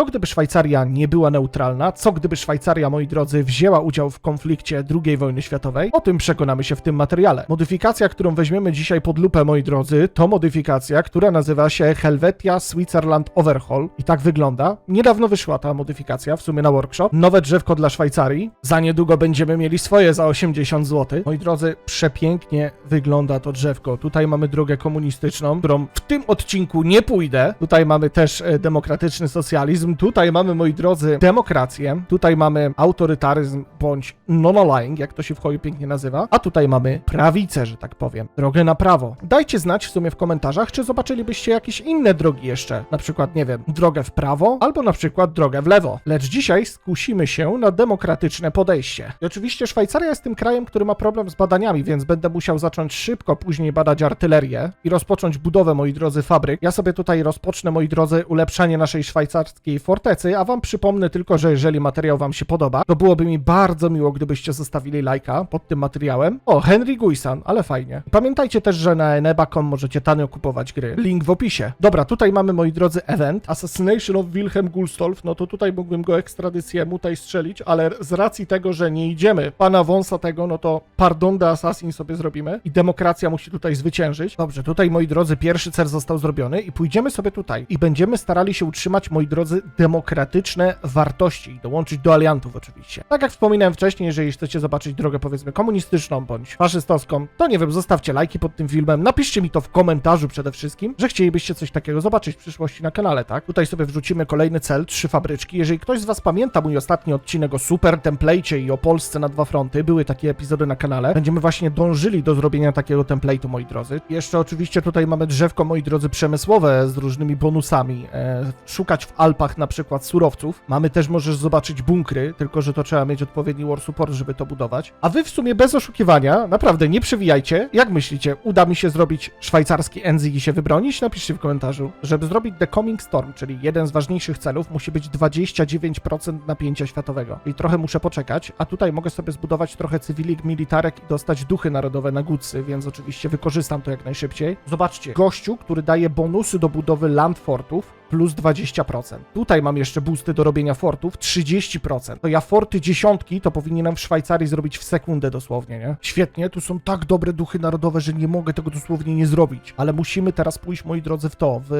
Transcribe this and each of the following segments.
Co gdyby Szwajcaria nie była neutralna? Co gdyby Szwajcaria, moi drodzy, wzięła udział w konflikcie II wojny światowej? O tym przekonamy się w tym materiale. Modyfikacja, którą weźmiemy dzisiaj pod lupę, moi drodzy, to modyfikacja, która nazywa się Helvetia Switzerland Overhaul i tak wygląda. Niedawno wyszła ta modyfikacja, w sumie na workshop. Nowe drzewko dla Szwajcarii. Za niedługo będziemy mieli swoje za 80 zł. Moi drodzy, przepięknie wygląda to drzewko. Tutaj mamy drogę komunistyczną, którą w tym odcinku nie pójdę. Tutaj mamy też e, demokratyczny socjalizm. Tutaj mamy, moi drodzy, demokrację. Tutaj mamy autorytaryzm bądź non-aligned, jak to się w hoju pięknie nazywa. A tutaj mamy prawicę, że tak powiem. Drogę na prawo. Dajcie znać w sumie w komentarzach, czy zobaczylibyście jakieś inne drogi jeszcze. Na przykład, nie wiem, drogę w prawo, albo na przykład drogę w lewo. Lecz dzisiaj skusimy się na demokratyczne podejście. I oczywiście Szwajcaria jest tym krajem, który ma problem z badaniami, więc będę musiał zacząć szybko później badać artylerię i rozpocząć budowę, moi drodzy, fabryk. Ja sobie tutaj rozpocznę, moi drodzy, ulepszanie naszej szwajcarskiej fortecy, a wam przypomnę tylko, że jeżeli materiał wam się podoba, to byłoby mi bardzo miło, gdybyście zostawili lajka pod tym materiałem. O, Henry Guisan, ale fajnie. Pamiętajcie też, że na eneba.com możecie tanio kupować gry. Link w opisie. Dobra, tutaj mamy, moi drodzy, event. Assassination of Wilhelm Gulstolf. No to tutaj mógłbym go ekstradycję tutaj strzelić, ale z racji tego, że nie idziemy pana wąsa tego, no to pardon de assassin sobie zrobimy i demokracja musi tutaj zwyciężyć. Dobrze, tutaj, moi drodzy, pierwszy cel został zrobiony i pójdziemy sobie tutaj i będziemy starali się utrzymać, moi drodzy, demokratyczne wartości i dołączyć do aliantów oczywiście. Tak jak wspominałem wcześniej, jeżeli chcecie zobaczyć drogę, powiedzmy, komunistyczną bądź faszystowską, to nie wiem, zostawcie lajki pod tym filmem, napiszcie mi to w komentarzu przede wszystkim, że chcielibyście coś takiego zobaczyć w przyszłości na kanale, tak? Tutaj sobie wrzucimy kolejny cel, trzy fabryczki. Jeżeli ktoś z was pamięta mój ostatni odcinek o super template i o Polsce na dwa fronty, były takie epizody na kanale, będziemy właśnie dążyli do zrobienia takiego template'u, moi drodzy. Jeszcze oczywiście tutaj mamy drzewko, moi drodzy, przemysłowe z różnymi bonusami. E, szukać w Alpach na przykład surowców. Mamy też, możesz zobaczyć bunkry, tylko że to trzeba mieć odpowiedni war support, żeby to budować. A wy w sumie bez oszukiwania, naprawdę nie przewijajcie. Jak myślicie, uda mi się zrobić szwajcarski Enzy i się wybronić? Napiszcie w komentarzu. Żeby zrobić The Coming Storm, czyli jeden z ważniejszych celów, musi być 29% napięcia światowego. I trochę muszę poczekać, a tutaj mogę sobie zbudować trochę cywilik, militarek i dostać duchy narodowe na Gucy, więc oczywiście wykorzystam to jak najszybciej. Zobaczcie, gościu, który daje bonusy do budowy landfortów, plus 20%. Tutaj mam jeszcze boosty do robienia fortów, 30%. To ja forty dziesiątki to powinienem w Szwajcarii zrobić w sekundę dosłownie, nie? Świetnie, tu są tak dobre duchy narodowe, że nie mogę tego dosłownie nie zrobić. Ale musimy teraz pójść, moi drodzy, w to, w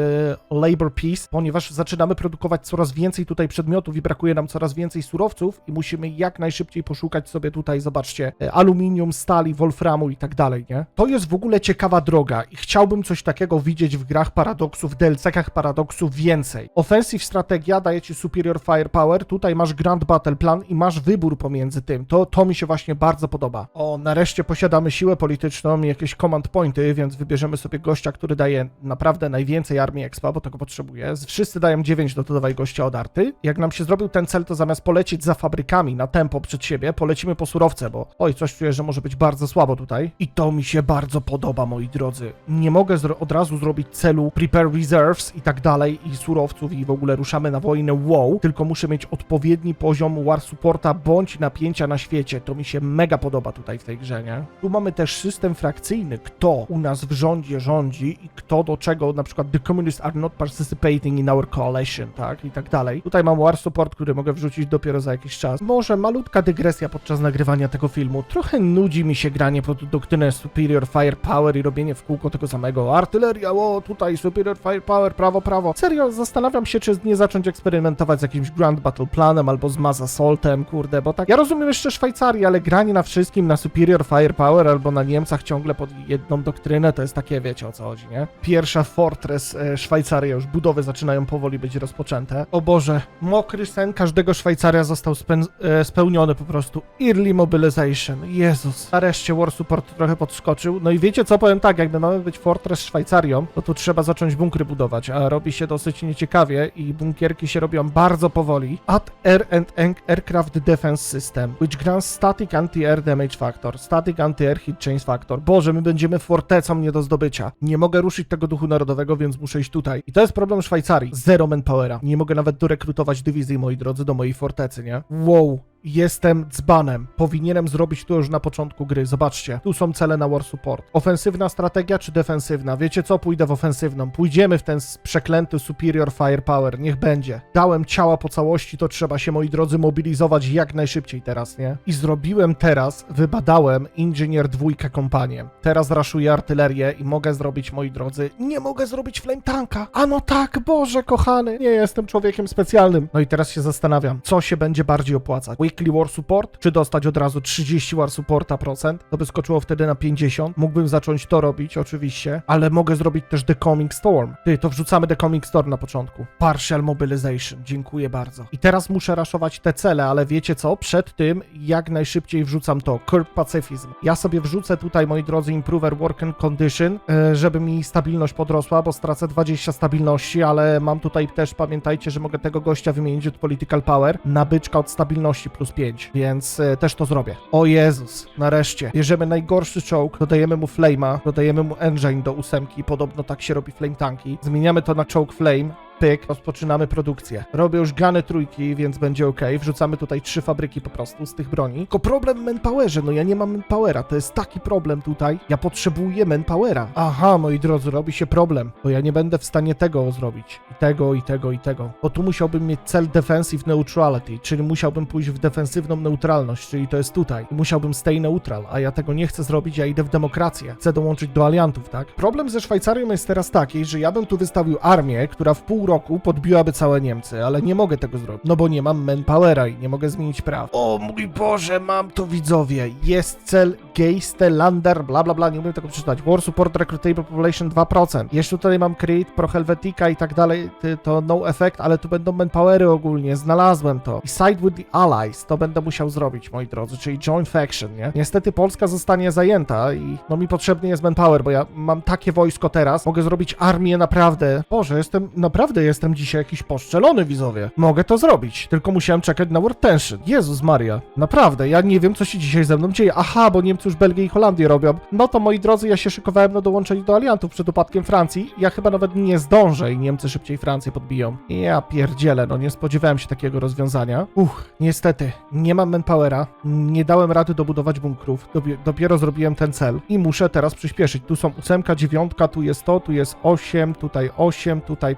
Labor Peace, ponieważ zaczynamy produkować coraz więcej tutaj przedmiotów i brakuje nam coraz więcej surowców i musimy jak najszybciej poszukać sobie tutaj, zobaczcie, e, aluminium, stali, wolframu i tak dalej, nie? To jest w ogóle ciekawa droga i chciałbym coś takiego widzieć w grach paradoksów, w DLC-kach paradoksów więcej. Offensive strategia daje ci superior firepower, tutaj masz grand battle plan i masz wybór pomiędzy tym. To, to mi się właśnie bardzo podoba. O, nareszcie posiadamy siłę polityczną i jakieś command pointy, więc wybierzemy sobie gościa, który daje naprawdę najwięcej armii expa, bo tego potrzebuję. Wszyscy dają 9 do dodawaj gościa od arty. Jak nam się zrobił ten cel, to zamiast polecieć za fabrykami na tempo przed siebie, polecimy po surowce, bo oj, coś czuję, że może być bardzo słabo tutaj. I to mi się bardzo podoba, moi drodzy. Nie mogę od razu zrobić celu prepare reserves i tak dalej i surowców i w ogóle ruszamy na wojnę wow, tylko muszę mieć odpowiedni poziom war supporta bądź napięcia na świecie. To mi się mega podoba tutaj w tej grze, nie? Tu mamy też system frakcyjny, kto u nas w rządzie rządzi i kto do czego, na przykład the communists are not participating in our coalition, tak? I tak dalej. Tutaj mam war support, który mogę wrzucić dopiero za jakiś czas. Może malutka dygresja podczas nagrywania tego filmu. Trochę nudzi mi się granie pod doktrynę superior firepower i robienie w kółko tego samego. Artyleria, o, tutaj superior firepower, prawo, prawo. Serio, zastanawiam się, czy nie zacząć eksperymentować z jakimś Grand Battle Planem albo z Mass Assaultem, kurde, bo tak. Ja rozumiem jeszcze Szwajcarię, ale granie na wszystkim, na Superior Firepower albo na Niemcach ciągle pod jedną doktrynę, to jest takie, wiecie o co chodzi, nie? Pierwsza Fortress e, Szwajcaria, już budowy zaczynają powoli być rozpoczęte. O Boże, mokry sen każdego Szwajcaria został e, spełniony po prostu. Early Mobilization, Jezus. Nareszcie War Support trochę podskoczył. No i wiecie co, powiem tak, jakby mamy być Fortress Szwajcarią, to tu trzeba zacząć bunkry budować, a robi się dosyć nieciekawie i bunkierki się robią bardzo powoli. Add Air and Aircraft Defense System, which grants static anti-air damage factor, static anti-air hit change factor. Boże, my będziemy fortecą nie do zdobycia. Nie mogę ruszyć tego duchu narodowego, więc muszę iść tutaj. I to jest problem Szwajcarii. Zero manpowera. Nie mogę nawet dorekrutować dywizji, moi drodzy, do mojej fortecy, nie? Wow. Jestem dzbanem. Powinienem zrobić to już na początku gry. Zobaczcie, tu są cele na War Support. Ofensywna strategia czy defensywna? Wiecie co? Pójdę w ofensywną. Pójdziemy w ten przeklęty Superior Firepower. Niech będzie. Dałem ciała po całości, to trzeba się, moi drodzy, mobilizować jak najszybciej teraz, nie? I zrobiłem teraz, wybadałem Engineer dwójkę kompanię. Teraz raszuję artylerię i mogę zrobić, moi drodzy, nie mogę zrobić flame tanka. A no tak, Boże kochany, nie jestem człowiekiem specjalnym. No i teraz się zastanawiam, co się będzie bardziej opłacać? Weekly War Support, czy dostać od razu 30 War Supporta procent? To by skoczyło wtedy na 50. Mógłbym zacząć to robić, oczywiście, ale mogę zrobić też The Coming Storm. Ty, to wrzucamy The Coming Storm na początku. Partial Mobilization, dziękuję bardzo. I teraz muszę raszować te cele, ale wiecie co? Przed tym jak najszybciej wrzucam to. Curb Pacifism. Ja sobie wrzucę tutaj, moi drodzy, Improver Work and Condition, e, żeby mi stabilność podrosła, bo stracę 20 stabilności, ale mam tutaj też, pamiętajcie, że mogę tego gościa wymienić od Political Power na byczka od stabilności plus 5, więc e, też to zrobię. O Jezus, nareszcie. Bierzemy najgorszy czołg, dodajemy mu Flame'a, dodajemy mu Engine do ósemki, podobno tak się robi Flame Tanki. Zmieniamy to na czołg Flame, pyk, rozpoczynamy produkcję. Robię już gany trójki, więc będzie ok. Wrzucamy tutaj trzy fabryki po prostu z tych broni. Tylko problem manpowerze, no ja nie mam manpowera, to jest taki problem tutaj. Ja potrzebuję manpowera. Aha, moi drodzy, robi się problem, bo ja nie będę w stanie tego zrobić. I tego, i tego, i tego. Bo tu musiałbym mieć cel defensive neutrality, czyli musiałbym pójść w defensywną neutralność, czyli to jest tutaj. I musiałbym stay neutral, a ja tego nie chcę zrobić, ja idę w demokrację. Chcę dołączyć do aliantów, tak? Problem ze Szwajcarią jest teraz taki, że ja bym tu wystawił armię, która w pół roku podbiłaby całe Niemcy, ale nie mogę tego zrobić, no bo nie mam manpowera i nie mogę zmienić praw. O mój Boże, mam to widzowie. Jest cel Geiste Lander, bla bla bla, nie umiem tego przeczytać. War Support Recruitable Population 2%. Jeszcze tutaj mam Create Pro Helvetica i tak dalej, to no effect, ale tu będą manpowery ogólnie, znalazłem to. I Side with the Allies, to będę musiał zrobić, moi drodzy, czyli Joint Faction, nie? Niestety Polska zostanie zajęta i no mi potrzebny jest manpower, bo ja mam takie wojsko teraz, mogę zrobić armię naprawdę. Boże, jestem, naprawdę jestem dzisiaj jakiś poszczelony, widzowie. Mogę to zrobić, tylko musiałem czekać na World Tension. Jezus Maria, naprawdę, ja nie wiem, co się dzisiaj ze mną dzieje. Aha, bo Niemcy już Belgię i Holandię robią. No to, moi drodzy, ja się szykowałem na dołączenie do aliantów przed upadkiem Francji. Ja chyba nawet nie zdążę i Niemcy szybciej Francję podbiją. Ja pierdzielę, no nie spodziewałem się takiego rozwiązania. Uch, niestety, nie mam manpowera, nie dałem rady dobudować bunkrów, dopiero zrobiłem ten cel i muszę teraz przyspieszyć. Tu są ósemka, dziewiątka, tu jest to, tu jest 8, tutaj 8, tutaj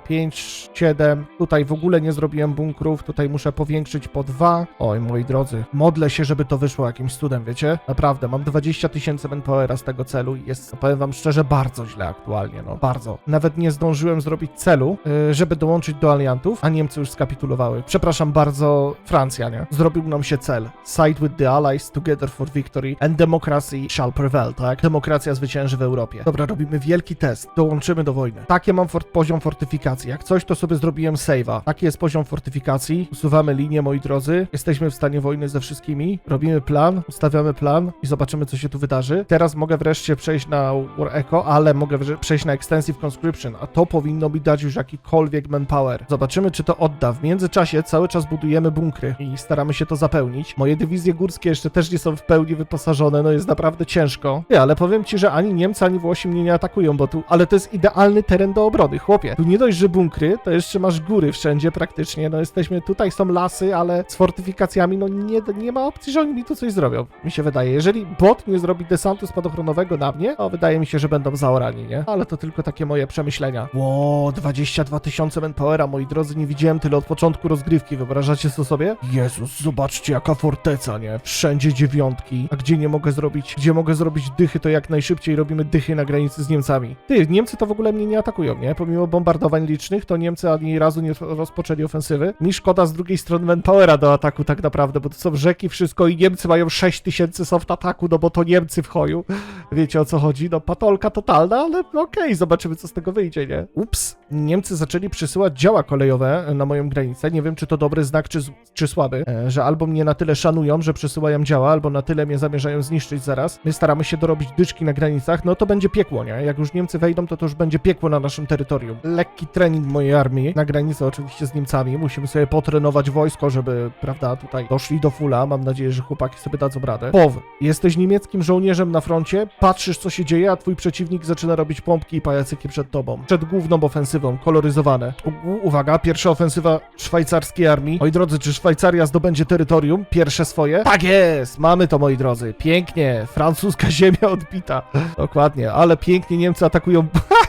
5, 7, tutaj w ogóle nie zrobiłem bunkrów, tutaj muszę powiększyć po 2. Oj, moi drodzy, modlę się, żeby to wyszło jakimś cudem, wiecie? Naprawdę, mam 20 tysięcy manpowera z tego celu i jest, powiem wam szczerze, bardzo źle aktualnie, no, bardzo. Nawet nie zdążyłem zrobić celu, yy, żeby dołączyć do aliantów, a Niemcy już skapitulowały. Przepraszam bardzo, Francja, nie? Zrobił nam się cel. Side with the allies, together for victory and democracy shall prevail, tak? Demokracja zwycięży w Europie. Dobra, robimy wielki test. Dołączymy do wojny. Taki mam poziom fortyfikacji. Jak coś, to sobie zrobiłem save'a. Taki jest poziom fortyfikacji. Usuwamy linię, moi drodzy. Jesteśmy w stanie wojny ze wszystkimi. Robimy plan, ustawiamy plan i zobaczymy, co się tu wydarzy. Teraz mogę wreszcie przejść na War Echo, ale mogę przejść na Extensive Conscription, a to powinno mi dać już jakikolwiek manpower. Zobaczymy, czy to odda. W międzyczasie cały czas budujemy bunkry i staramy się to zapełnić. Moje dywizje górskie jeszcze też nie są w pełni wyposażone, no jest naprawdę ciężko. Nie, ale powiem ci, że ani Niemcy, ani Włosi mnie nie atakują, bo tu, ale to jest idealny teren do obrony, chłopie. Tu nie dość, że bunkry, to jeszcze masz góry wszędzie praktycznie, no jesteśmy, tutaj są lasy, ale z fortyfikacjami, no nie, nie ma opcji, że oni mi tu coś zrobią, mi się wydaje. Jeżeli bot nie zrobi desantu spadochronowego na mnie, to wydaje mi się, że będą zaorani, nie? Ale to tylko takie moje przemyślenia. Ło, 22 tysiące manpowera, moi drodzy, nie widziałem tyle od początku rozgrywki, wyobrażacie to sobie? Jezus, zobaczcie jaka forteca, nie? Wszędzie dziewiątki, a gdzie nie mogę zrobić, gdzie mogę zrobić dychy, to jak najszybciej robimy dychy na granicy z Niemcami. Ty, Niemcy to w ogóle mnie nie atakują, nie? Pomimo bombardowań licznych, to Niemcy ani razu nie rozpoczęli ofensywy. Mi szkoda z drugiej strony manpowera do ataku tak naprawdę, bo to są rzeki, wszystko i Niemcy mają 6 tysięcy soft ataku, no bo to Niemcy w choju. Wiecie o co chodzi? No patolka totalna, ale okej, zobaczymy co z tego wyjdzie, nie? Ups. Niemcy zaczęli przysyłać działa kolejowe na moją granicę. Nie wiem, czy to dobry znak, czy, czy słaby, e, że albo mnie na tyle szanują, że przysyłają działa, albo na tyle mnie zamierzają zniszczyć zaraz. My staramy się dorobić dyczki na granicach, no to będzie piekło, nie? Jak już Niemcy wejdą, to to już będzie piekło na naszym terytorium. Lekki trening, moi mojej armii, na granicę oczywiście z Niemcami. Musimy sobie potrenować wojsko, żeby, prawda, tutaj doszli do fula. Mam nadzieję, że chłopaki sobie dadzą radę. Pow, jesteś niemieckim żołnierzem na froncie, patrzysz co się dzieje, a twój przeciwnik zaczyna robić pompki i pajacyki przed tobą. Przed główną ofensywą, koloryzowane. U- uwaga, pierwsza ofensywa szwajcarskiej armii. Moi drodzy, czy Szwajcaria zdobędzie terytorium? Pierwsze swoje? Tak jest! Mamy to, moi drodzy. Pięknie. Francuska ziemia odbita. Dokładnie, ale pięknie Niemcy atakują...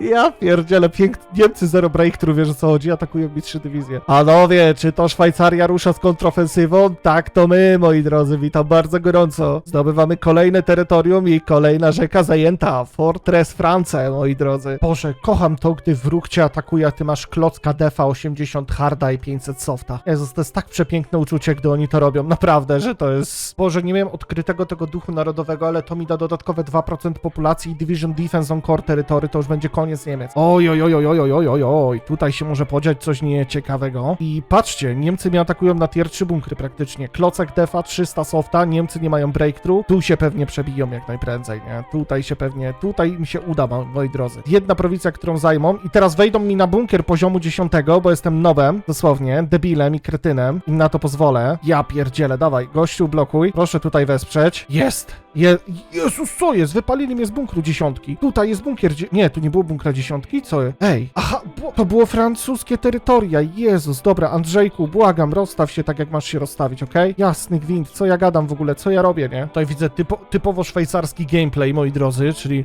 ja pierdzielę, pięknie. Niemcy zero breakthrough, wiesz o co chodzi? Atakują mi trzy dywizje. Panowie, czy to Szwajcaria rusza z kontrofensywą? Tak, to my, moi drodzy. Witam bardzo gorąco. Zdobywamy kolejne terytorium i kolejna rzeka zajęta. Fortress France, moi drodzy. Boże, kocham to, gdy wróg cię atakuje, a ty masz klocka defa 80 harda i 500 softa. Jezus, to jest tak przepiękne uczucie, gdy oni to robią. Naprawdę, że to jest... Boże, nie miałem odkrytego tego duchu narodowego, ale to mi da dodatkowe 2% populacji i Division Defense on Core Territory, to już będzie koniec Niemiec. Oj, oj, oj, oj, oj, oj, oj, oj, tutaj się może podziać coś nieciekawego. I patrzcie, Niemcy mnie atakują na tier 3 bunkry praktycznie. Klocek defa, 300 softa, Niemcy nie mają breakthrough. Tu się pewnie przebiją jak najprędzej, nie? Tutaj się pewnie, tutaj mi się uda, moi drodzy. Jedna prowincja, którą zajmą i teraz wejdą mi na bunkier poziomu 10, bo jestem nowem, dosłownie, debilem i kretynem. Im na to pozwolę. Ja pierdzielę, dawaj, gościu blokuj. Proszę tutaj wesprzeć. Jest! Je Jezus, co jest? Wypalili mnie z bunkru dziesiątki. Tutaj jest bunkier. Nie, tu nie było bunkra dziesiątki. Co? Ej, aha, to było francuskie terytoria. Jezus, dobra, Andrzejku, błagam, rozstaw się tak, jak masz się rozstawić, okej? Jasny gwint, co ja gadam w ogóle, co ja robię, nie? Tutaj widzę typo, typowo szwajcarski gameplay, moi drodzy, czyli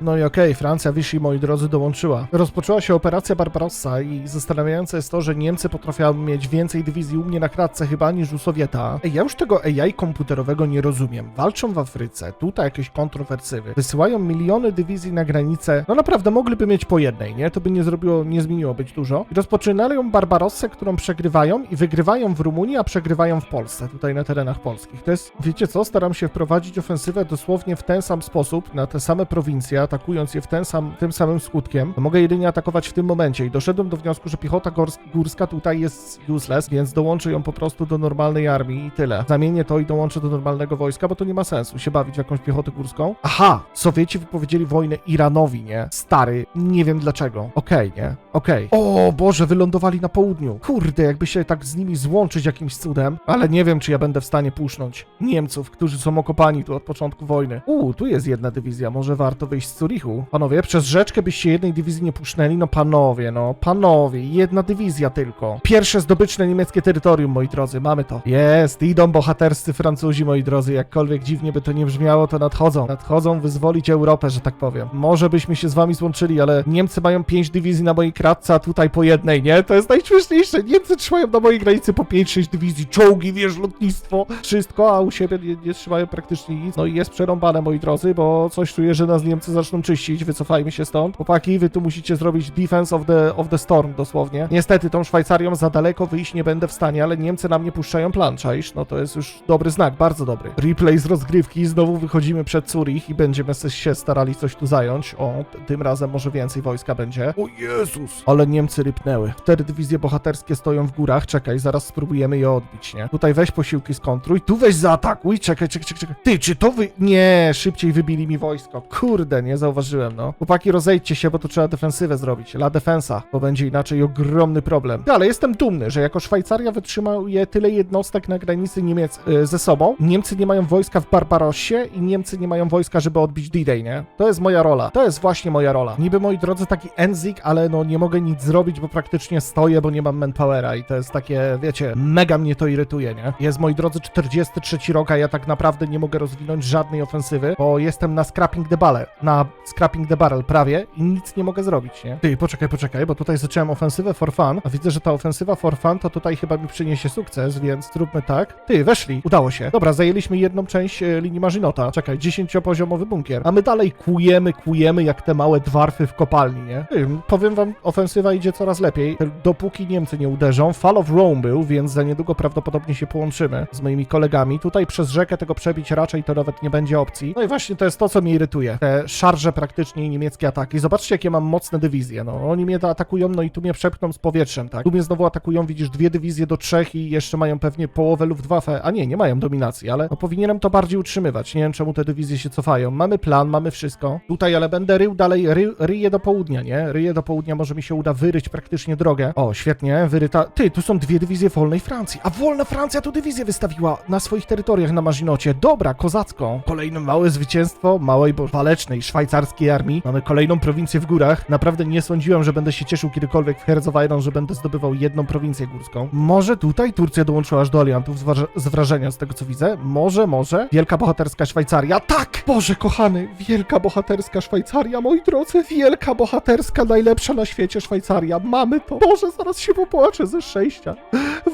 no i okej, Francja Vichy, moi drodzy, dołączyła. Rozpoczęła się operacja Barbarossa i zastanawiające jest to, że Niemcy potrafią mieć więcej dywizji u mnie na kratce chyba niż u Sowieta. Ej, ja już tego AI komputerowego nie rozumiem. Walczą w Afryce, tutaj jakieś kontrowersywy. Wysyłają miliony dywizji na granicę. No naprawdę mogliby mieć po jednej, nie? To by nie zrobiło, nie zmieniło być dużo. I rozpoczynają Barbarossę, którą przegrywają i wygrywają w Rumunii, a przegrywają w Polsce, tutaj na terenach polskich. To jest, wiecie co, staram się wprowadzić ofensywę dosłownie w ten sam sposób, na te same prowincje, atakując je w ten sam, tym samym skutkiem. Mogę jedynie atakować w tym momencie i doszedłem do wniosku, że piechota górska tutaj jest useless, więc dołączę ją po prostu do normalnej armii i tyle. Zamienię to i dołączę do normalnego wojska, bo to nie ma sensu się bawić w jakąś piechotę górską. Aha, Sowieci wypowiedzieli wojnę Iranowi, nie? Stary, nie wiem dlaczego. Okej, nie? Okej. O Boże, wylądowali na południu. Kurde, jakby się tak z nimi złączyć jakimś cudem, ale nie wiem, czy ja będę w stanie pusznąć Niemców, którzy są okopani tu od początku wojny. Uuu, tu jest jedna dywizja, może warto wyjść z Zurichu. Panowie, przez rzeczkę byście jednej dywizji nie pusznęli? No panowie, no, panowie, jedna dywizja tylko. Pierwsze zdobyczne niemieckie terytorium, moi drodzy, mamy to. Jest, idą bohaterscy Francuzi, moi drodzy, jakkolwiek dziwnie by to nie brzmiało, to nadchodzą. Nadchodzą wyzwolić Europę, że tak powiem. Może byśmy się z wami złączyli, ale Niemcy mają pięć dywizji na mojej kratce, a tutaj po jednej, nie? To jest najśmieszniejsze. Niemcy trzymają na mojej granicy po 5-6 dywizji, czołgi, wiesz, lotnictwo, wszystko, a u siebie nie, nie trzymają praktycznie nic. No i jest przerąbane, moi drodzy, bo coś czuję, że nas Niemcy zaczną czyścić, wycofajmy się stąd. Chłopaki, wy tu musicie zrobić defense of the, of the storm, dosłownie. Niestety, tą Szwajcarią za daleko wyjść nie będę w stanie, ale Niemcy na mnie puszczają plan, czaisz? No to jest już dobry znak, bardzo dobry. Replay z rozgrywki, znowu wychodzimy przed Zurich i będziemy się starali coś tu zająć. O, tym razem może więcej wojska będzie. O Jezus! Ale Niemcy rypnęły. Cztery dywizje bohaterskie stoją w górach, czekaj, zaraz spróbujemy je odbić, nie? Tutaj weź posiłki skontruj, tu weź zaatakuj, czekaj, czekaj, czekaj, czekaj. Ty, czy to wy... Nie, szybciej wybili mi wojsko. Kurde, nie zauważyłem, no. Chłopaki, rozejdźcie się, bo tu trzeba defensywę zrobić. La defensa, bo będzie inaczej ogromny problem. No, ale jestem dumny, że jako Szwajcaria wytrzymuje tyle jednostek na granicy Niemiec y, ze sobą. Niemcy nie mają wojska w Barbarossie i Niemcy nie mają wojska, żeby odbić D-Day, nie? To jest moja rola. To jest właśnie moja rola. Niby, moi drodzy, taki Enzik, ale no nie mogę nic zrobić, bo praktycznie stoję, bo nie mam manpowera i to jest takie, wiecie, mega mnie to irytuje, nie? Jest, moi drodzy, 43 rok, a ja tak naprawdę nie mogę rozwinąć żadnej ofensywy, bo jestem na scrapping the barrel, na scrapping the barrel prawie i nic nie mogę zrobić, nie? Ty, poczekaj, poczekaj, bo tutaj zacząłem ofensywę for fun, a widzę, że ta ofensywa for fun to tutaj chyba mi przyniesie sukces, więc zróbmy tak. Ty, weszli, udało się. Dobra, zajęliśmy jedną część e, linii Marzynota. Czekaj, 10-poziomowy bunkier. A my dalej kujemy, kujemy jak te małe dwarfy w kopalni, nie? Ty, powiem wam, ofensywa idzie coraz lepiej, dopóki Niemcy nie uderzą. Fall of Rome był, więc za niedługo prawdopodobnie się połączymy z moimi kolegami. Tutaj przez rzekę tego przebić raczej to nawet nie będzie opcji. No i właśnie to jest to, co mnie irytuje. Te szare szarże praktycznie i niemieckie ataki. Zobaczcie, jakie mam mocne dywizje, no. Oni mnie atakują, no i tu mnie przepchną z powietrzem, tak. Tu mnie znowu atakują, widzisz, dwie dywizje do trzech i jeszcze mają pewnie połowę Luftwaffe, a nie, nie mają dominacji, ale no, powinienem to bardziej utrzymywać. Nie wiem, czemu te dywizje się cofają. Mamy plan, mamy wszystko. Tutaj, ale będę rył dalej, ry, ryję do południa, nie? Ryję do południa, może mi się uda wyryć praktycznie drogę. O, świetnie, wyryta. Ty, tu są dwie dywizje wolnej Francji, a wolna Francja tu dywizję wystawiła na swoich terytoriach na Marzinocie. Dobra, kozacką. Kolejne małe zwycięstwo małej, bo walecznej szwajcarskiej armii. Mamy kolejną prowincję w górach. Naprawdę nie sądziłem, że będę się cieszył kiedykolwiek w Herzowajron, że będę zdobywał jedną prowincję górską. Może tutaj Turcja dołączyła aż do aliantów z, wraż- z wrażenia, z tego co widzę. Może, może. Wielka bohaterska Szwajcaria. Tak! Boże kochany, wielka bohaterska Szwajcaria, moi drodzy. Wielka bohaterska, najlepsza na świecie Szwajcaria. Mamy to. Boże, zaraz się popłaczę ze szczęścia.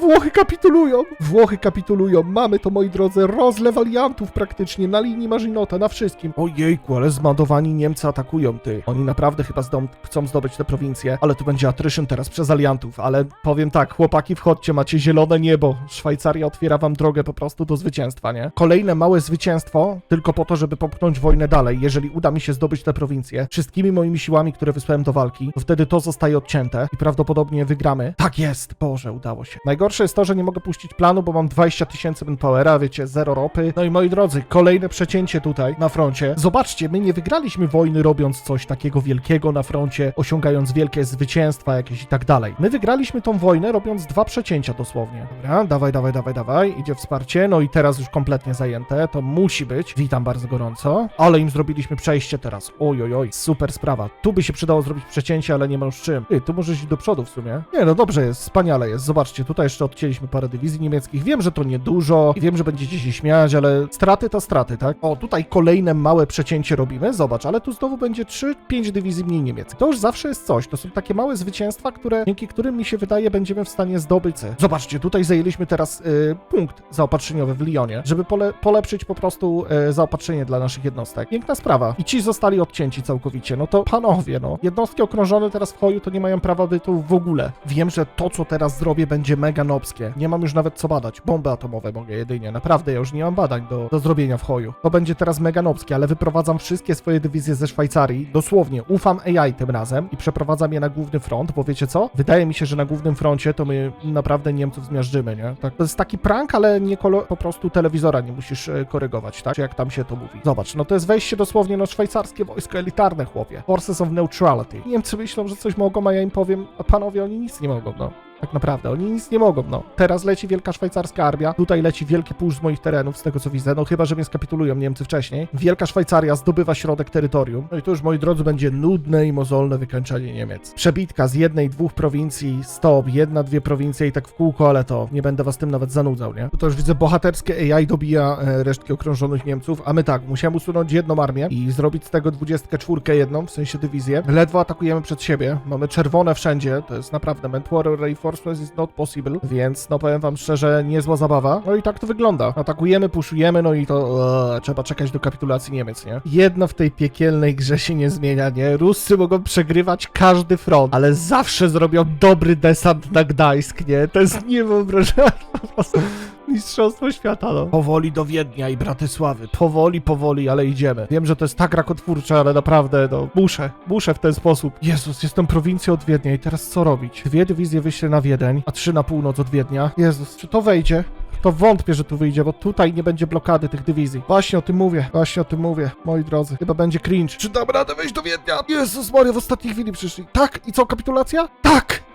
Włochy kapitulują! Włochy kapitulują! Mamy to, moi drodzy, rozlew aliantów praktycznie na linii Marzinota, na wszystkim. Ojejku, ale zmadowani Niemcy atakują, ty. Oni naprawdę chyba zdom- chcą zdobyć tę prowincję, ale tu będzie attrition teraz przez aliantów, ale powiem tak, chłopaki, wchodźcie, macie zielone niebo. Szwajcaria otwiera wam drogę po prostu do zwycięstwa, nie? Kolejne małe zwycięstwo, tylko po to, żeby popchnąć wojnę dalej. Jeżeli uda mi się zdobyć tę prowincję, wszystkimi moimi siłami, które wysłałem do walki, to wtedy to zostaje odcięte i prawdopodobnie wygramy. Tak jest! Boże, udało się. Najgorsze jest to, że nie mogę puścić planu, bo mam 20 tysięcy manpowera, wiecie, zero ropy. No i moi drodzy, kolejne przecięcie tutaj na froncie. Zobaczcie, my nie wygraliśmy wojny robiąc coś takiego wielkiego na froncie, osiągając wielkie zwycięstwa jakieś i tak dalej. My wygraliśmy tą wojnę robiąc dwa przecięcia dosłownie. Dobra, dawaj, dawaj, dawaj, dawaj. Idzie wsparcie, no i teraz już kompletnie zajęte. To musi być. Witam bardzo gorąco. Ale im zrobiliśmy przejście teraz. Oj, oj, oj, super sprawa. Tu by się przydało zrobić przecięcie, ale nie ma już czym. Ty, tu możesz iść do przodu w sumie. Nie, no dobrze jest, wspaniale jest. Zobaczcie, tutaj jeszcze odcięliśmy parę dywizji niemieckich. Wiem, że to niedużo i wiem, że będziecie się śmiać, ale straty to straty, tak? O, tutaj kolejne małe przecięcie robimy. Zobacz, ale tu znowu będzie 3-5 dywizji mniej niemieckich. To już zawsze jest coś. To są takie małe zwycięstwa, które dzięki którym mi się wydaje będziemy w stanie zdobyć. Zobaczcie, tutaj zajęliśmy teraz y, punkt zaopatrzeniowy w Lyonie, żeby pole, polepszyć po prostu y, zaopatrzenie dla naszych jednostek. Piękna sprawa. I ci zostali odcięci całkowicie. No to panowie, no. Jednostki okrążone teraz w hoju to nie mają prawa bytu w ogóle. Wiem, że to, co teraz zrobię, będzie mega nobskie. Nie mam już nawet co badać. Bomby atomowe mogę jedynie. Naprawdę, ja już nie mam badań do, do zrobienia w hoju. To będzie teraz mega nobskie, ale wyprowadzam wszystkie swoje dywizje ze Szwajcarii. Dosłownie, ufam AI tym razem i przeprowadzam je na główny front, bo wiecie co? Wydaje mi się, że na głównym froncie to my naprawdę Niemców zmiażdżymy, nie? Tak, to jest taki prank, ale nie kolo- po prostu telewizora nie musisz e, korygować, tak? Czy jak tam się to mówi. Zobacz, no to jest wejście dosłownie na szwajcarskie wojsko elitarne, chłopie. Forces of Neutrality. Niemcy myślą, że coś mogą, a ja im powiem, a panowie, oni nic nie mogą, no. Tak naprawdę, oni nic nie mogą, no. Teraz leci wielka szwajcarska armia, tutaj leci wielki pusz z moich terenów, z tego co widzę, no chyba, że mnie skapitulują Niemcy wcześniej. Wielka Szwajcaria zdobywa środek terytorium, no i to już, moi drodzy, będzie nudne i mozolne wykańczanie Niemiec. Przebitka z jednej, dwóch prowincji, stop, jedna, dwie prowincje i tak w kółko, ale to nie będę was tym nawet zanudzał, nie? To już widzę, bohaterskie AI dobija e, resztki okrążonych Niemców, a my tak, musiałem usunąć jedną armię i zrobić z tego 24 jedną, w sensie dywizję. Ledwo atakujemy przed siebie, mamy czerwone wszędzie, to jest naprawdę Mentwater Reinforcements is not possible, więc no powiem wam szczerze, niezła zabawa. No i tak to wygląda. Atakujemy, puszujemy, no i to eee, trzeba czekać do kapitulacji Niemiec, nie? Jedno w tej piekielnej grze się nie zmienia, nie? Ruscy mogą przegrywać każdy front, ale zawsze zrobią dobry desant na Gdańsk, nie? To jest niewyobrażalne po prostu. Mistrzostwo świata, no. Powoli do Wiednia i Bratysławy. Powoli, powoli, ale idziemy. Wiem, że to jest tak rakotwórcze, ale naprawdę, no, muszę. Muszę w ten sposób. Jezus, jestem prowincją od Wiednia i teraz co robić? Dwie dywizje wyślę na Wiedeń, a trzy na północ od Wiednia. Jezus, czy to wejdzie? To wątpię, że tu wyjdzie, bo tutaj nie będzie blokady tych dywizji. Właśnie o tym mówię, właśnie o tym mówię, moi drodzy. Chyba będzie cringe. Czy dam radę wejść do Wiednia? Jezus Maria, w ostatniej chwili przyszli. Tak, i co, kapitulacja? Tak!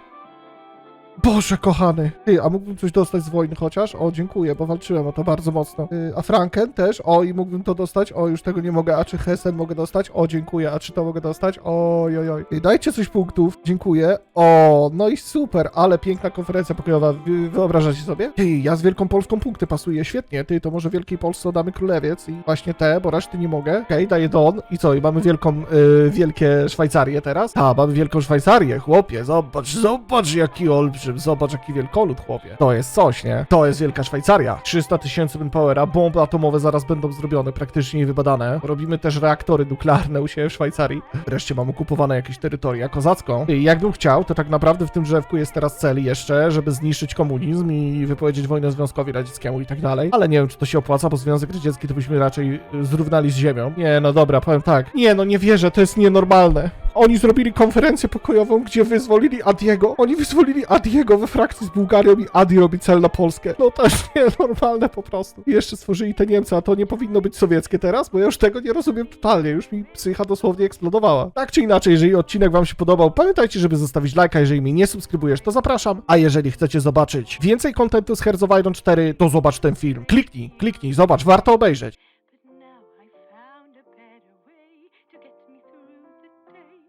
Boże kochany. Ty, a mógłbym coś dostać z wojny chociaż? O, dziękuję, bo walczyłem o to bardzo mocno. Y, a Franken też? O, i mógłbym to dostać? O, już tego nie mogę. A czy Hessen mogę dostać? O, dziękuję. A czy to mogę dostać? Oj, oj, oj. Y, Dajcie coś punktów. Dziękuję. O, no i super, ale piękna konferencja pokojowa. Wy- Wyobrażacie sobie? Ty, ja z Wielką Polską punkty pasuję. Świetnie. Ty, to może Wielkiej Polsce oddamy Królewiec i właśnie te, bo reszty nie mogę. Okej, daję Don. I co? I mamy wielką, y, wielkie Szwajcarię teraz? A, mamy wielką Szwajcarię, chłopie. Zobacz, zobacz, jaki olbrzymi olbrzym, zobacz jaki wielkolud, chłopie. To jest coś, nie? To jest wielka Szwajcaria. 300 tysięcy manpowera, bomby atomowe zaraz będą zrobione, praktycznie i wybadane. Robimy też reaktory nuklearne u siebie w Szwajcarii. Wreszcie mam okupowane jakieś terytoria kozacką. I jakbym chciał, to tak naprawdę w tym drzewku jest teraz cel jeszcze, żeby zniszczyć komunizm i wypowiedzieć wojnę Związkowi Radzieckiemu i tak dalej. Ale nie wiem, czy to się opłaca, bo Związek Radziecki to byśmy raczej zrównali z ziemią. Nie, no dobra, powiem tak. Nie, no nie wierzę, to jest nienormalne. Oni zrobili konferencję pokojową, gdzie wyzwolili Adiego. Oni wyzwolili Adiego we frakcji z Bułgarią i Adi robi cel na Polskę. No to jest nienormalne po prostu. I jeszcze stworzyli te Niemcy, a to nie powinno być sowieckie teraz, bo ja już tego nie rozumiem totalnie. Już mi psycha dosłownie eksplodowała. Tak czy inaczej, jeżeli odcinek wam się podobał, pamiętajcie, żeby zostawić lajka. Jeżeli mnie nie subskrybujesz, to zapraszam. A jeżeli chcecie zobaczyć więcej kontentu z Hearts of Iron 4, to zobacz ten film. Kliknij, kliknij, zobacz, warto obejrzeć.